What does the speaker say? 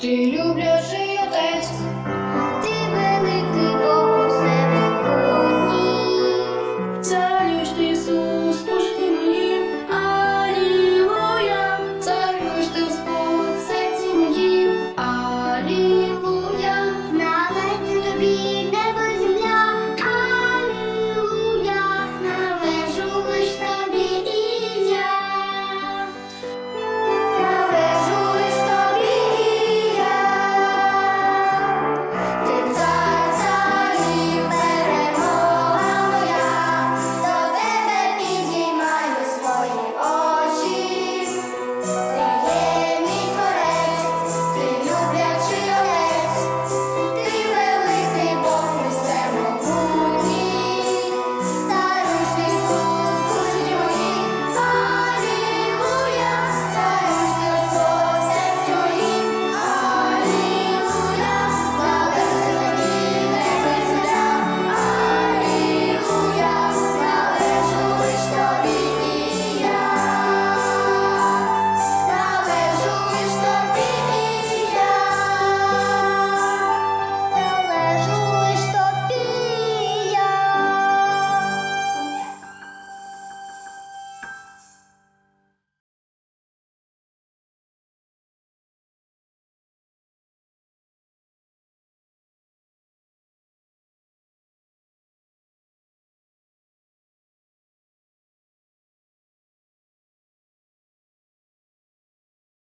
Ти люблячий отець, ти великий Бог у себе одній. Царю ж ти Ісус, пушки моїм, алілуя, царю ж ти Господь, серці моїм, алілуя, налеті тобі.